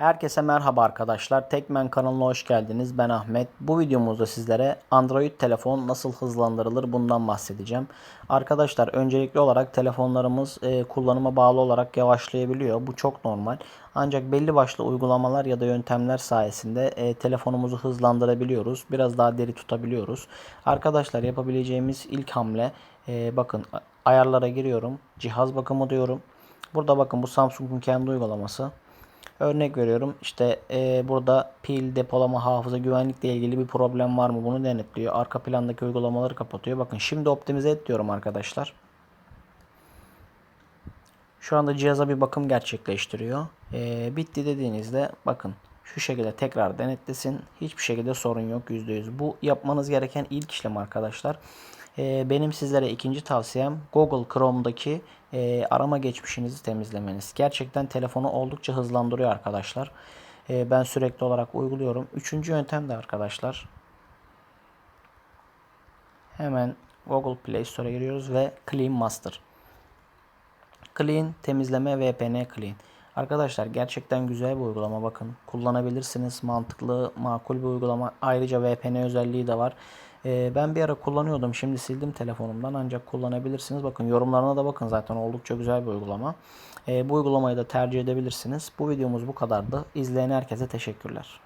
Herkese merhaba arkadaşlar. Tekmen kanalına hoş geldiniz. Ben Ahmet. Bu videomuzda sizlere Android telefon nasıl hızlandırılır bundan bahsedeceğim. Arkadaşlar öncelikli olarak telefonlarımız e, kullanıma bağlı olarak yavaşlayabiliyor. Bu çok normal. Ancak belli başlı uygulamalar ya da yöntemler sayesinde e, telefonumuzu hızlandırabiliyoruz. Biraz daha deri tutabiliyoruz. Arkadaşlar yapabileceğimiz ilk hamle e, bakın ayarlara giriyorum. Cihaz bakımı diyorum. Burada bakın bu Samsung'un kendi uygulaması. Örnek veriyorum işte e, burada pil, depolama, hafıza, güvenlikle ilgili bir problem var mı bunu denetliyor. Arka plandaki uygulamaları kapatıyor. Bakın şimdi optimize et diyorum arkadaşlar. Şu anda cihaza bir bakım gerçekleştiriyor. E, bitti dediğinizde bakın şu şekilde tekrar denetlesin. Hiçbir şekilde sorun yok %100. Bu yapmanız gereken ilk işlem arkadaşlar. E, benim sizlere ikinci tavsiyem Google Chrome'daki e, arama geçmişinizi temizlemeniz. Gerçekten telefonu oldukça hızlandırıyor arkadaşlar. E, ben sürekli olarak uyguluyorum. Üçüncü yöntem de arkadaşlar. Hemen Google Play Store'a giriyoruz ve Clean Master. Clean temizleme VPN Clean. Arkadaşlar gerçekten güzel bir uygulama bakın. Kullanabilirsiniz. Mantıklı, makul bir uygulama. Ayrıca VPN özelliği de var. Ee, ben bir ara kullanıyordum. Şimdi sildim telefonumdan ancak kullanabilirsiniz. Bakın yorumlarına da bakın zaten oldukça güzel bir uygulama. Ee, bu uygulamayı da tercih edebilirsiniz. Bu videomuz bu kadardı. İzleyen herkese teşekkürler.